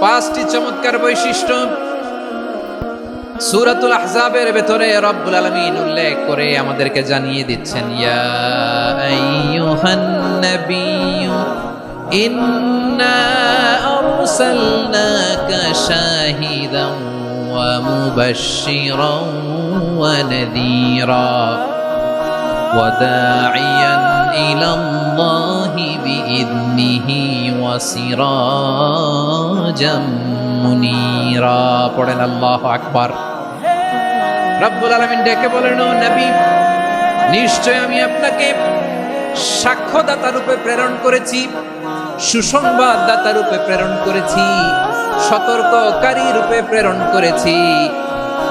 পাঁচটি চমৎকার বৈশিষ্ট্য সুরাতুল আহজাবের ভেতরে রব্বুল আলমিন উল্লেখ করে আমাদেরকে জানিয়ে দিচ্ছেন, ইয়া ইন্না وسراجا منيرا পড়েন আল্লাহ আকবার রব্বুল আলামিন ডেকে বলেন ও নবী নিশ্চয় আমি আপনাকে সাক্ষ্যদাতা রূপে প্রেরণ করেছি সুসংবাদ দাতা রূপে প্রেরণ করেছি সতর্ককারী রূপে প্রেরণ করেছি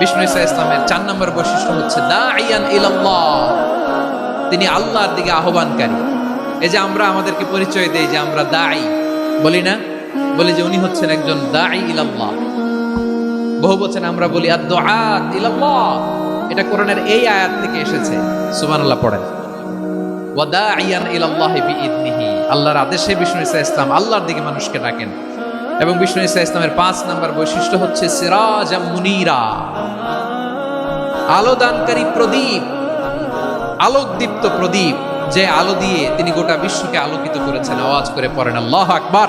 বিষ্ণু ইসা ইসলামের চার নম্বর বৈশিষ্ট্য হচ্ছে দাইয়ান ইলাল্লাহ। তিনি আল্লাহর দিকে আহ্বানকারী। এই যে আমরা আমাদেরকে পরিচয় দেই যে আমরা দাই বলি না? বলি যে উনি হচ্ছেন একজন দাই ইলাল্লাহ। বহু বছর আমরা বলি আদ ইলাল্লাহ। এটা কোরআনের এই আয়াত থেকে এসেছে। সুবহানাল্লাহ, পড়েন। ওয়াদাইয়ান ইলাল্লাহি বিইذনিহি আল্লাহর আদেশে বিষ্ণু ইসা ইসলাম আল্লাহর দিকে মানুষকে ডাকেন। এবং বিষ্ণু ইসা ইসলামের পাঁচ নাম্বার বৈশিষ্ট্য হচ্ছে সিরাজ মুনিরা। আলোদানকারী প্রদীপ, আলোকদীপ্ত প্রদীপ, যে আলো দিয়ে তিনি গোটা বিশ্বকে আলোকিত করেছেন। আওয়াজ করে পড়েন আল্লাহ আকবার।